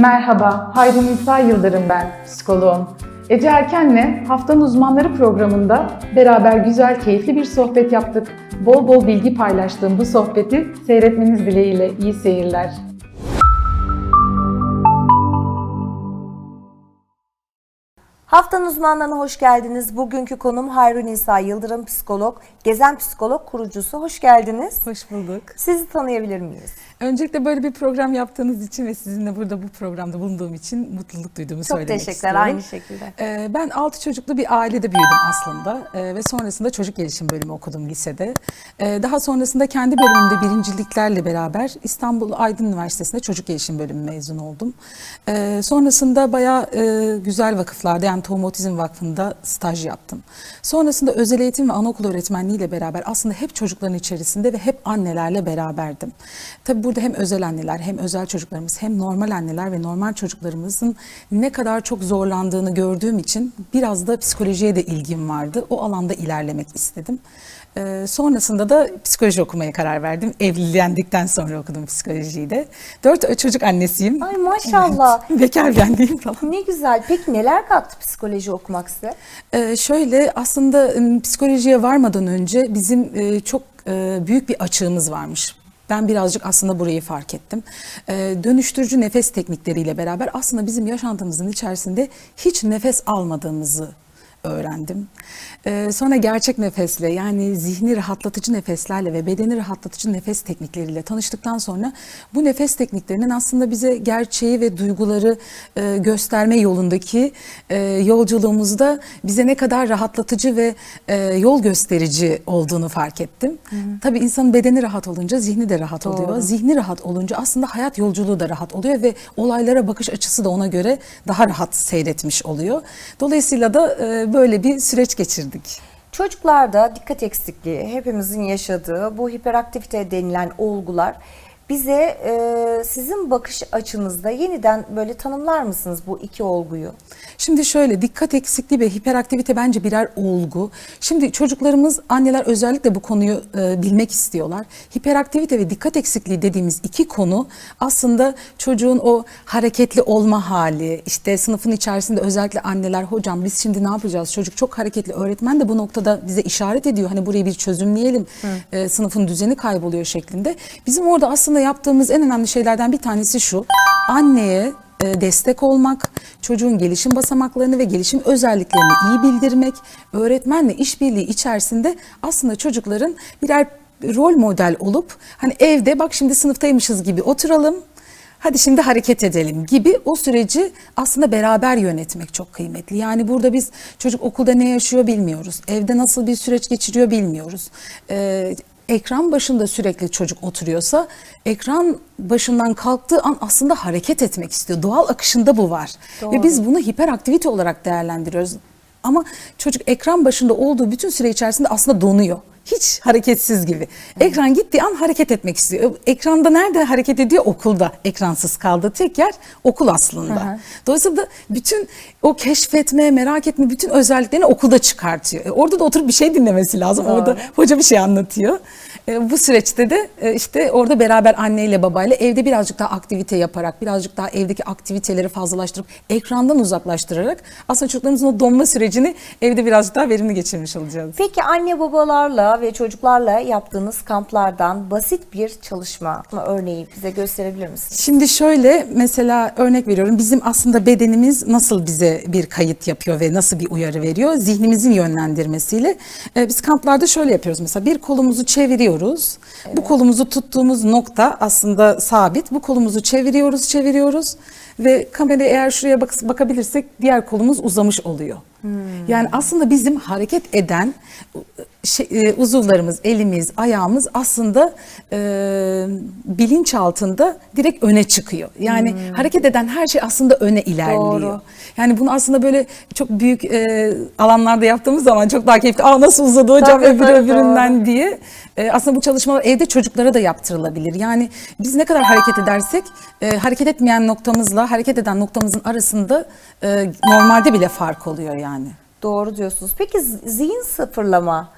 Merhaba, Hayri Nisa Yıldırım ben, psikoloğum. Ece Erken'le Haftanın Uzmanları programında beraber güzel, keyifli bir sohbet yaptık. Bol bol bilgi paylaştığım bu sohbeti seyretmeniz dileğiyle iyi seyirler. Haftanın uzmanlarına hoş geldiniz. Bugünkü konum Hayri Nisa Yıldırım psikolog, Gezen Psikolog kurucusu. Hoş geldiniz. Hoş bulduk. Sizi tanıyabilir miyiz? Öncelikle böyle bir program yaptığınız için ve sizinle burada bu programda bulunduğum için mutluluk duyduğumu Çok söylemek teşekkürler. istiyorum. Aynı şekilde. Ee, ben altı çocuklu bir ailede büyüdüm aslında Ee, ve sonrasında çocuk gelişim bölümü okudum lisede. Ee, daha sonrasında kendi bölümümde birinciliklerle beraber İstanbul Aydın Üniversitesi'nde çocuk gelişim bölümü mezun oldum. Ee, sonrasında bayağı e, güzel vakıflarda yani Tohum Otizm Vakfı'nda staj yaptım. Sonrasında özel eğitim ve anaokul öğretmenliğiyle beraber aslında hep çocukların içerisinde ve hep annelerle beraberdim. Tabii burada hem özel anneler hem özel çocuklarımız hem normal anneler ve normal çocuklarımızın ne kadar çok zorlandığını gördüğüm için biraz da psikolojiye de ilgim vardı. O alanda ilerlemek istedim. Ee, sonrasında da psikoloji okumaya karar verdim. Evlendikten sonra okudum psikolojiyi de. Dört çocuk annesiyim. Ay maşallah. Evet. Bekar bir anneyim falan. Ne güzel. Peki neler kattı psikoloji okumak size? Ee, şöyle aslında psikolojiye varmadan önce bizim e, çok e, büyük bir açığımız varmış. Ben birazcık aslında burayı fark ettim. Ee, dönüştürücü nefes teknikleriyle beraber aslında bizim yaşantımızın içerisinde hiç nefes almadığımızı öğrendim. Ee, sonra gerçek nefesle yani zihni rahatlatıcı nefeslerle ve bedeni rahatlatıcı nefes teknikleriyle tanıştıktan sonra bu nefes tekniklerinin aslında bize gerçeği ve duyguları e, gösterme yolundaki e, yolculuğumuzda bize ne kadar rahatlatıcı ve e, yol gösterici olduğunu fark ettim. Tabii insanın bedeni rahat olunca zihni de rahat oluyor. Zihni rahat olunca aslında hayat yolculuğu da rahat oluyor ve olaylara bakış açısı da ona göre daha rahat seyretmiş oluyor. Dolayısıyla da e, böyle bir süreç geçirdik. Çocuklarda dikkat eksikliği, hepimizin yaşadığı bu hiperaktivite denilen olgular bize e, sizin bakış açınızda yeniden böyle tanımlar mısınız bu iki olguyu? Şimdi şöyle dikkat eksikliği ve hiperaktivite bence birer olgu. Şimdi çocuklarımız anneler özellikle bu konuyu e, bilmek istiyorlar. Hiperaktivite ve dikkat eksikliği dediğimiz iki konu aslında çocuğun o hareketli olma hali işte sınıfın içerisinde özellikle anneler hocam biz şimdi ne yapacağız çocuk çok hareketli öğretmen de bu noktada bize işaret ediyor hani burayı bir çözümleyelim e, sınıfın düzeni kayboluyor şeklinde. Bizim orada aslında yaptığımız en önemli şeylerden bir tanesi şu anneye e, destek olmak, çocuğun gelişim basamaklarını ve gelişim özelliklerini iyi bildirmek, öğretmenle işbirliği içerisinde aslında çocukların birer rol model olup hani evde bak şimdi sınıftaymışız gibi oturalım. Hadi şimdi hareket edelim gibi o süreci aslında beraber yönetmek çok kıymetli. Yani burada biz çocuk okulda ne yaşıyor bilmiyoruz. Evde nasıl bir süreç geçiriyor bilmiyoruz. Ee, ekran başında sürekli çocuk oturuyorsa ekran başından kalktığı an aslında hareket etmek istiyor. Doğal akışında bu var. Ve biz bunu hiperaktivite olarak değerlendiriyoruz. Ama çocuk ekran başında olduğu bütün süre içerisinde aslında donuyor. Hiç hareketsiz gibi. Ekran gittiği an hareket etmek istiyor. Ekranda nerede hareket ediyor? Okulda. Ekransız kaldığı tek yer okul aslında. Dolayısıyla da bütün o keşfetme, merak etme bütün özelliklerini okulda çıkartıyor. E, orada da oturup bir şey dinlemesi lazım. Orada hoca bir şey anlatıyor. E, bu süreçte de e, işte orada beraber anneyle babayla evde birazcık daha aktivite yaparak, birazcık daha evdeki aktiviteleri fazlalaştırıp, ekrandan uzaklaştırarak aslında çocuklarımızın o donma sürecini evde birazcık daha verimli geçirmiş olacağız. Peki anne babalarla ve çocuklarla yaptığınız kamplardan basit bir çalışma örneği bize gösterebilir misiniz? Şimdi şöyle mesela örnek veriyorum. Bizim aslında bedenimiz nasıl bize bir kayıt yapıyor ve nasıl bir uyarı veriyor? Zihnimizin yönlendirmesiyle. Ee, biz kamplarda şöyle yapıyoruz. Mesela bir kolumuzu çeviriyoruz bu kolumuzu tuttuğumuz nokta aslında sabit. Bu kolumuzu çeviriyoruz çeviriyoruz. Ve kameraya eğer şuraya bak bakabilirsek diğer kolumuz uzamış oluyor. Yani aslında bizim hareket eden şey, e, uzuvlarımız, elimiz, ayağımız aslında e, bilinç altında direkt öne çıkıyor. Yani hareket eden her şey aslında öne ilerliyor. Doğru. Yani bunu aslında böyle çok büyük e, alanlarda yaptığımız zaman çok daha keyifli. Aa nasıl uzadı hocam Tabii, öbür tabii, öbüründen diye. E, aslında bu çalışmalar evde çocuklara da yaptırılabilir. Yani biz ne kadar hareket edersek e, hareket etmeyen noktamızla hareket eden noktamızın arasında e, normalde bile fark oluyor yani. Doğru diyorsunuz. Peki zihin sıfırlama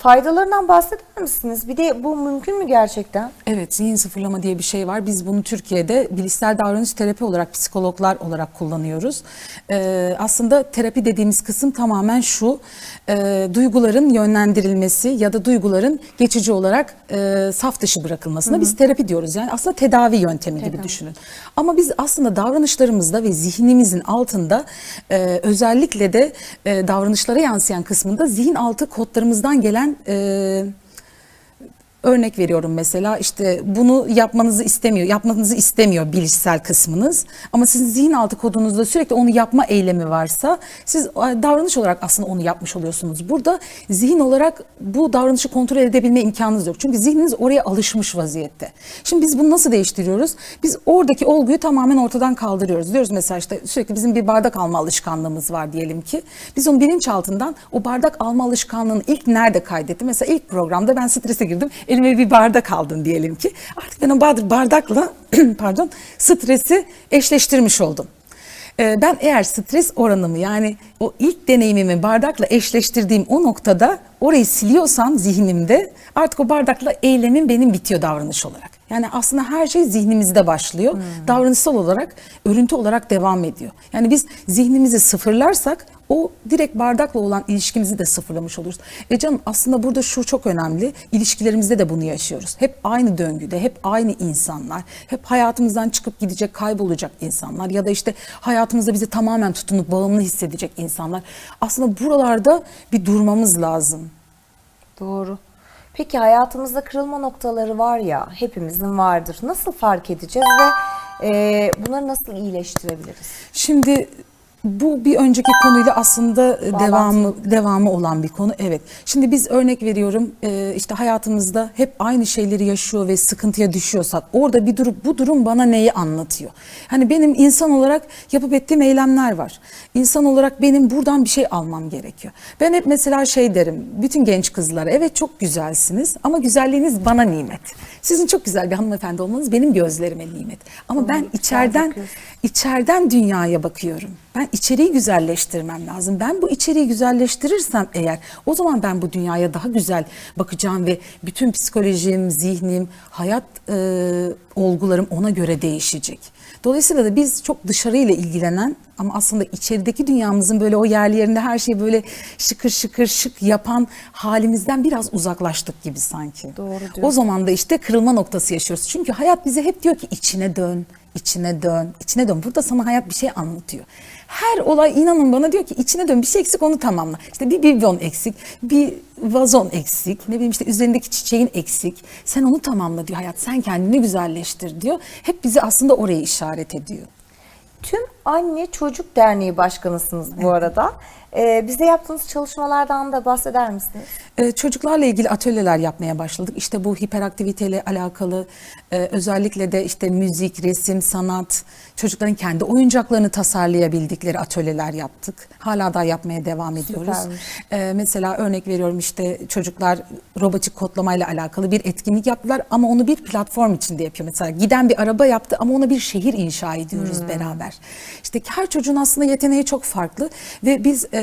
Faydalarından bahseder misiniz? Bir de bu mümkün mü gerçekten? Evet, zihin sıfırlama diye bir şey var. Biz bunu Türkiye'de bilişsel davranış terapi olarak psikologlar olarak kullanıyoruz. Ee, aslında terapi dediğimiz kısım tamamen şu, e, duyguların yönlendirilmesi ya da duyguların geçici olarak e, saf dışı bırakılmasına biz terapi diyoruz. Yani aslında tedavi yöntemi gibi düşünün. Ama biz aslında davranışlarımızda ve zihnimizin altında e, özellikle de e, davranışlara yansıyan kısmında zihin altı kodlarımızdan gelen e, Örnek veriyorum mesela işte bunu yapmanızı istemiyor, yapmanızı istemiyor bilişsel kısmınız. Ama sizin zihin altı kodunuzda sürekli onu yapma eylemi varsa siz davranış olarak aslında onu yapmış oluyorsunuz. Burada zihin olarak bu davranışı kontrol edebilme imkanınız yok. Çünkü zihniniz oraya alışmış vaziyette. Şimdi biz bunu nasıl değiştiriyoruz? Biz oradaki olguyu tamamen ortadan kaldırıyoruz. Diyoruz mesela işte sürekli bizim bir bardak alma alışkanlığımız var diyelim ki. Biz onun bilinçaltından o bardak alma alışkanlığını ilk nerede kaydetti? Mesela ilk programda ben strese girdim. Elime bir bardak aldın diyelim ki. Artık ben o bardak- bardakla pardon stresi eşleştirmiş oldum. Ee, Ben eğer stres oranımı yani o ilk deneyimimi bardakla eşleştirdiğim o noktada orayı siliyorsam zihnimde artık o bardakla eylemim benim bitiyor davranış olarak. Yani aslında her şey zihnimizde başlıyor. Davranışsal olarak, örüntü olarak devam ediyor. Yani biz zihnimizi sıfırlarsak o direkt bardakla olan ilişkimizi de sıfırlamış oluruz. E canım aslında burada şu çok önemli. İlişkilerimizde de bunu yaşıyoruz. Hep aynı döngüde, hep aynı insanlar. Hep hayatımızdan çıkıp gidecek, kaybolacak insanlar. Ya da işte hayatımızda bizi tamamen tutunup bağımlı hissedecek insanlar. Aslında buralarda bir durmamız lazım. Doğru. Peki hayatımızda kırılma noktaları var ya, hepimizin vardır. Nasıl fark edeceğiz ve e, bunları nasıl iyileştirebiliriz? Şimdi bu bir önceki konuyla aslında e, Bağlantı. devamı devamı olan bir konu. Evet. Şimdi biz örnek veriyorum e, işte hayatımızda hep aynı şeyleri yaşıyor ve sıkıntıya düşüyorsak orada bir durum bu durum bana neyi anlatıyor? Hani benim insan olarak yapıp ettiğim eylemler var. İnsan olarak benim buradan bir şey almam gerekiyor. Ben hep mesela şey derim bütün genç kızlara evet çok güzelsiniz ama güzelliğiniz bana nimet. Sizin çok güzel bir hanımefendi olmanız benim gözlerime nimet. Ama ben içeriden içeriden dünyaya bakıyorum. Ben içeriği güzelleştirmem lazım. Ben bu içeriği güzelleştirirsem eğer o zaman ben bu dünyaya daha güzel bakacağım ve bütün psikolojim, zihnim, hayat e, olgularım ona göre değişecek. Dolayısıyla da biz çok dışarıyla ilgilenen ama aslında içerideki dünyamızın böyle o yerli yerinde her şeyi böyle şıkır şıkır şık yapan halimizden biraz uzaklaştık gibi sanki. Doğru O diyorsun. zaman da işte kırılma noktası yaşıyoruz. Çünkü hayat bize hep diyor ki içine dön, içine dön, içine dön. Burada sana hayat bir şey anlatıyor. Her olay inanın bana diyor ki içine dön bir şey eksik onu tamamla. İşte bir bibon eksik, bir vazon eksik, ne bileyim işte üzerindeki çiçeğin eksik. Sen onu tamamla diyor hayat. Sen kendini güzelleştir diyor. Hep bizi aslında oraya işaret ediyor. Tüm Anne Çocuk Derneği Başkanısınız bu arada. E, bize yaptığınız çalışmalardan da bahseder misiniz? Ee, çocuklarla ilgili atölyeler yapmaya başladık. İşte bu hiperaktiviteyle alakalı e, özellikle de işte müzik, resim, sanat, çocukların kendi oyuncaklarını tasarlayabildikleri atölyeler yaptık. Hala da yapmaya devam ediyoruz. Ee, mesela örnek veriyorum işte çocuklar robotik kodlamayla alakalı bir etkinlik yaptılar ama onu bir platform içinde yapıyor. Mesela giden bir araba yaptı ama ona bir şehir inşa ediyoruz beraber. İşte her çocuğun aslında yeteneği çok farklı ve biz e,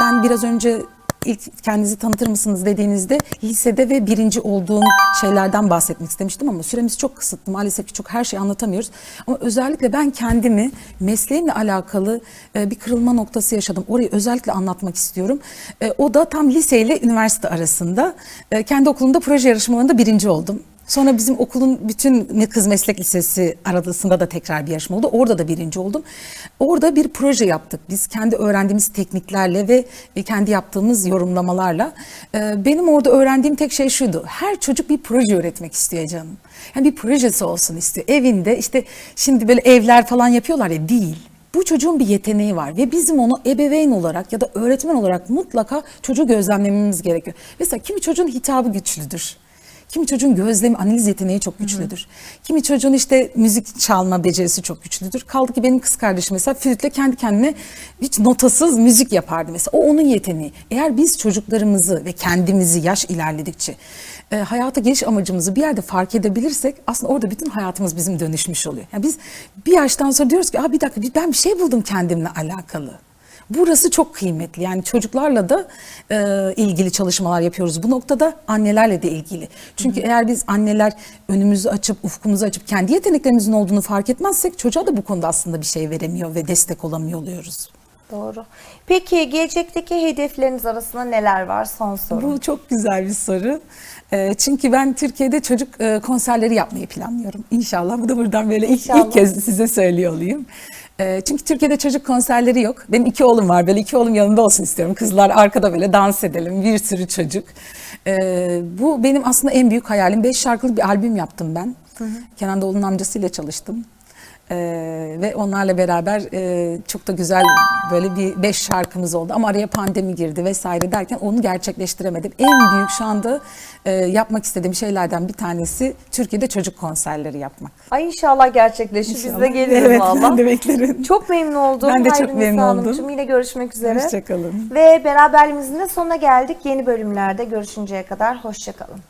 ben biraz önce ilk kendinizi tanıtır mısınız dediğinizde lisede ve birinci olduğum şeylerden bahsetmek istemiştim ama süremiz çok kısıtlı. Maalesef ki çok her şeyi anlatamıyoruz. Ama özellikle ben kendimi mesleğimle alakalı e, bir kırılma noktası yaşadım. Orayı özellikle anlatmak istiyorum. E, o da tam lise ile üniversite arasında. E, kendi okulumda proje yarışmalarında birinci oldum. Sonra bizim okulun bütün kız meslek lisesi arasında da tekrar bir yarışma oldu. Orada da birinci oldum. Orada bir proje yaptık. Biz kendi öğrendiğimiz tekniklerle ve kendi yaptığımız yorumlamalarla. Ee, Benim orada öğrendiğim tek şey şuydu. Her çocuk bir proje üretmek istiyor canım. Yani bir projesi olsun istiyor. Evinde işte şimdi böyle evler falan yapıyorlar ya değil. Bu çocuğun bir yeteneği var ve bizim onu ebeveyn olarak ya da öğretmen olarak mutlaka çocuğu gözlemlememiz gerekiyor. Mesela kimi çocuğun hitabı güçlüdür. Kimi çocuğun gözlemi, analiz yeteneği çok güçlüdür. Kimi çocuğun işte müzik çalma becerisi çok güçlüdür. Kaldı ki benim kız kardeşim mesela flütle kendi kendine hiç notasız müzik yapardı mesela. O onun yeteneği. Eğer biz çocuklarımızı ve kendimizi yaş ilerledikçe e, hayata geliş amacımızı bir yerde fark edebilirsek aslında orada bütün hayatımız bizim dönüşmüş oluyor. Yani biz bir yaştan sonra diyoruz ki Aa, bir dakika ben bir şey buldum kendimle alakalı. Burası çok kıymetli. Yani çocuklarla da e, ilgili çalışmalar yapıyoruz. Bu noktada annelerle de ilgili. Çünkü eğer biz anneler önümüzü açıp, ufkumuzu açıp kendi yeteneklerimizin olduğunu fark etmezsek çocuğa da bu konuda aslında bir şey veremiyor ve destek olamıyor oluyoruz. Doğru. Peki gelecekteki hedefleriniz arasında neler var? Son soru. Bu çok güzel bir soru. Ee, Çünkü ben Türkiye'de çocuk e, konserleri yapmayı planlıyorum. İnşallah bu da buradan böyle ilk, İnşallah. ilk kez size söylüyor olayım. Ee, Çünkü Türkiye'de çocuk konserleri yok. Benim iki oğlum var. Böyle iki oğlum yanında olsun istiyorum. Kızlar arkada böyle dans edelim. Bir sürü çocuk. Ee, Bu benim aslında en büyük hayalim. Beş şarkılık bir albüm yaptım ben. Kenan Doğulu'nun amcasıyla çalıştım. Ee, ve onlarla beraber e, çok da güzel böyle bir beş şarkımız oldu ama araya pandemi girdi vesaire derken onu gerçekleştiremedim. En büyük şu anda e, yapmak istediğim şeylerden bir tanesi Türkiye'de çocuk konserleri yapmak. Ay inşallah gerçekleşir. Biz de İnşallah. geliriz Evet, valla. ben de beklerim. Çok memnun oldum. Ben de çok Hayri Nisa memnun oldum. Yine görüşmek üzere. Hoşçakalın. Ve beraberliğimizin de sonuna geldik. Yeni bölümlerde görüşünceye kadar hoşçakalın.